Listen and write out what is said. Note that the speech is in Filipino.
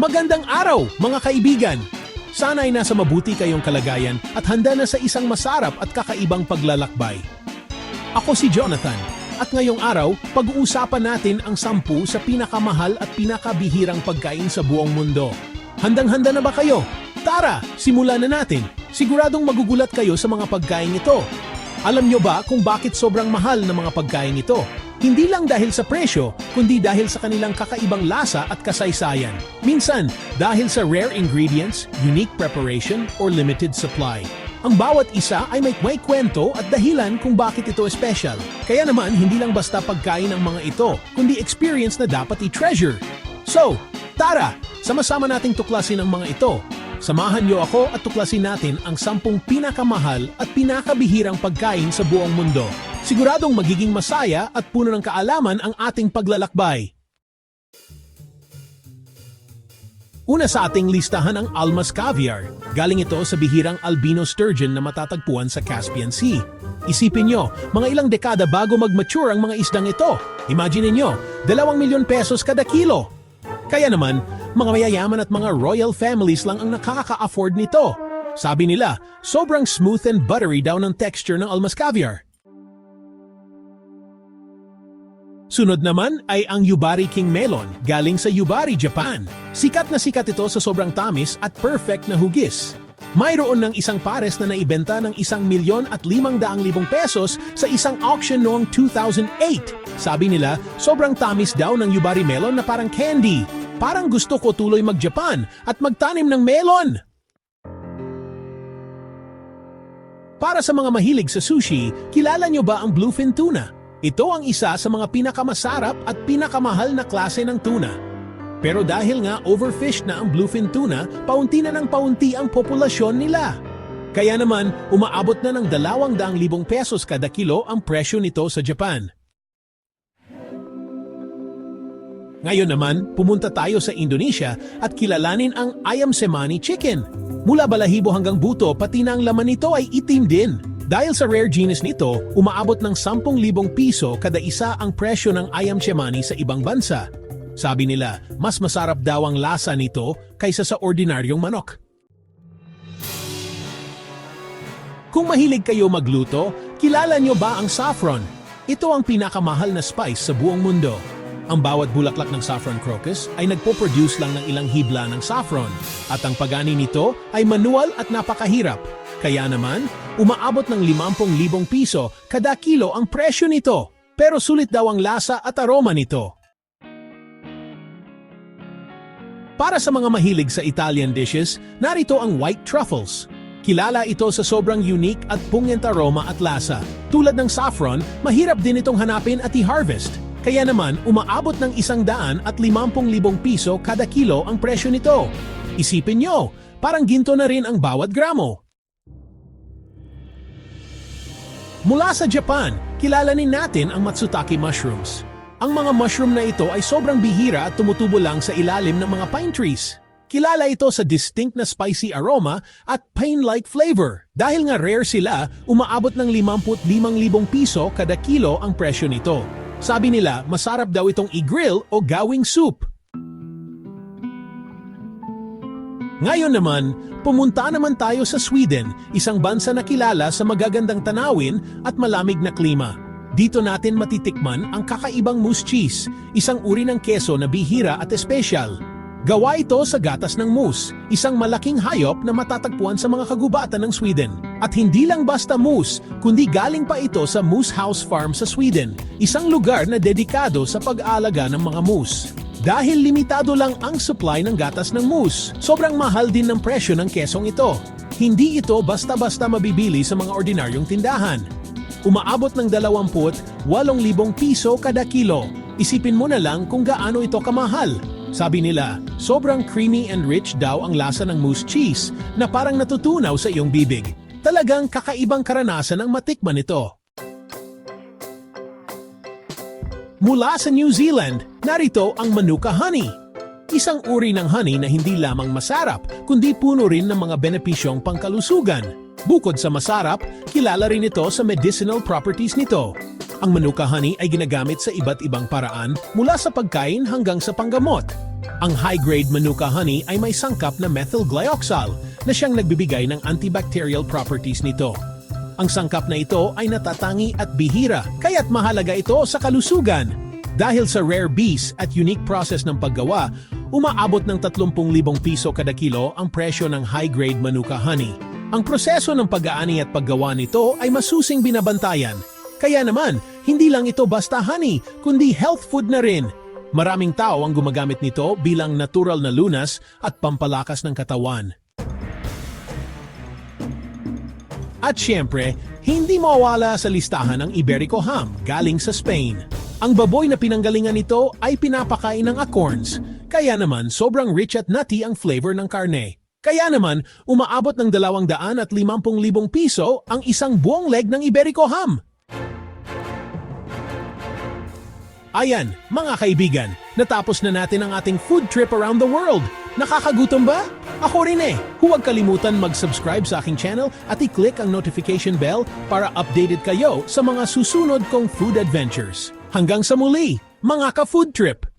Magandang araw, mga kaibigan! Sana ay nasa mabuti kayong kalagayan at handa na sa isang masarap at kakaibang paglalakbay. Ako si Jonathan at ngayong araw, pag-uusapan natin ang sampu sa pinakamahal at pinakabihirang pagkain sa buong mundo. Handang-handa na ba kayo? Tara, simulan na natin. Siguradong magugulat kayo sa mga pagkain ito. Alam nyo ba kung bakit sobrang mahal ng mga pagkain ito? Hindi lang dahil sa presyo, kundi dahil sa kanilang kakaibang lasa at kasaysayan. Minsan, dahil sa rare ingredients, unique preparation, or limited supply. Ang bawat isa ay may, may kwento at dahilan kung bakit ito special. Kaya naman, hindi lang basta pagkain ang mga ito, kundi experience na dapat i-treasure. So, tara, sama-sama nating tuklasin ang mga ito. Samahan niyo ako at tuklasin natin ang sampung pinakamahal at pinakabihirang pagkain sa buong mundo. Siguradong magiging masaya at puno ng kaalaman ang ating paglalakbay. Una sa ating listahan ang Almas Caviar. Galing ito sa bihirang albino sturgeon na matatagpuan sa Caspian Sea. Isipin nyo, mga ilang dekada bago mag-mature ang mga isdang ito. Imagine niyo, dalawang milyon pesos kada kilo. Kaya naman, mga mayayaman at mga royal families lang ang nakaka-afford nito. Sabi nila, sobrang smooth and buttery daw ng texture ng Almas Caviar. Sunod naman ay ang Yubari King Melon galing sa Yubari, Japan. Sikat na sikat ito sa sobrang tamis at perfect na hugis. Mayroon ng isang pares na naibenta ng isang milyon at limang daang libong pesos sa isang auction noong 2008. Sabi nila, sobrang tamis daw ng Yubari Melon na parang candy. Parang gusto ko tuloy mag-Japan at magtanim ng melon. Para sa mga mahilig sa sushi, kilala nyo ba ang bluefin tuna? Ito ang isa sa mga pinakamasarap at pinakamahal na klase ng tuna. Pero dahil nga overfished na ang bluefin tuna, paunti na ng paunti ang populasyon nila. Kaya naman, umaabot na ng 200,000 pesos kada kilo ang presyo nito sa Japan. Ngayon naman, pumunta tayo sa Indonesia at kilalanin ang ayam semani chicken. Mula balahibo hanggang buto, pati na ang laman nito ay itim din. Dahil sa rare genus nito, umaabot ng 10,000 piso kada isa ang presyo ng ayam chemani sa ibang bansa. Sabi nila, mas masarap daw ang lasa nito kaysa sa ordinaryong manok. Kung mahilig kayo magluto, kilala nyo ba ang saffron? Ito ang pinakamahal na spice sa buong mundo. Ang bawat bulaklak ng saffron crocus ay nagpo-produce lang ng ilang hibla ng saffron at ang pagani nito ay manual at napakahirap. Kaya naman, umaabot ng 50,000 piso kada kilo ang presyo nito. Pero sulit daw ang lasa at aroma nito. Para sa mga mahilig sa Italian dishes, narito ang white truffles. Kilala ito sa sobrang unique at pungent aroma at lasa. Tulad ng saffron, mahirap din itong hanapin at i-harvest. Kaya naman, umaabot ng isang daan at 50,000 piso kada kilo ang presyo nito. Isipin nyo, parang ginto na rin ang bawat gramo. Mula sa Japan, kilalanin natin ang Matsutake mushrooms. Ang mga mushroom na ito ay sobrang bihira at tumutubo lang sa ilalim ng mga pine trees. Kilala ito sa distinct na spicy aroma at pine-like flavor. Dahil nga rare sila, umaabot ng 55,000 piso kada kilo ang presyo nito. Sabi nila, masarap daw itong i-grill o gawing soup. Ngayon naman, pumunta naman tayo sa Sweden, isang bansa na kilala sa magagandang tanawin at malamig na klima. Dito natin matitikman ang kakaibang moose cheese, isang uri ng keso na bihira at espesyal. Gawa ito sa gatas ng moose, isang malaking hayop na matatagpuan sa mga kagubatan ng Sweden. At hindi lang basta moose, kundi galing pa ito sa Moose House Farm sa Sweden, isang lugar na dedikado sa pag-aalaga ng mga moose. Dahil limitado lang ang supply ng gatas ng moose, sobrang mahal din ng presyo ng kesong ito. Hindi ito basta-basta mabibili sa mga ordinaryong tindahan. Umaabot ng 28,000 piso kada kilo. Isipin mo na lang kung gaano ito kamahal. Sabi nila, sobrang creamy and rich daw ang lasa ng moose cheese na parang natutunaw sa iyong bibig. Talagang kakaibang karanasan ang matikman ito. Mula sa New Zealand, narito ang Manuka Honey. Isang uri ng honey na hindi lamang masarap, kundi puno rin ng mga benepisyong pangkalusugan. Bukod sa masarap, kilala rin ito sa medicinal properties nito. Ang Manuka Honey ay ginagamit sa iba't ibang paraan mula sa pagkain hanggang sa panggamot. Ang high-grade Manuka honey ay may sangkap na methyl glyoxal na siyang nagbibigay ng antibacterial properties nito. Ang sangkap na ito ay natatangi at bihira, kaya't mahalaga ito sa kalusugan. Dahil sa rare bees at unique process ng paggawa, umaabot ng 30,000 piso kada kilo ang presyo ng high-grade Manuka honey. Ang proseso ng pag-aani at paggawa nito ay masusing binabantayan. Kaya naman, hindi lang ito basta honey, kundi health food na rin. Maraming tao ang gumagamit nito bilang natural na lunas at pampalakas ng katawan. At syempre, hindi mawala sa listahan ang Iberico ham galing sa Spain. Ang baboy na pinanggalingan nito ay pinapakain ng acorns, kaya naman sobrang rich at nutty ang flavor ng karne. Kaya naman, umaabot ng 200 at 50,000 piso ang isang buong leg ng Iberico ham. Ayan, mga kaibigan, natapos na natin ang ating food trip around the world. Nakakagutom ba? Ako rin eh. Huwag kalimutan mag-subscribe sa aking channel at i-click ang notification bell para updated kayo sa mga susunod kong food adventures. Hanggang sa muli, mga ka-food trip!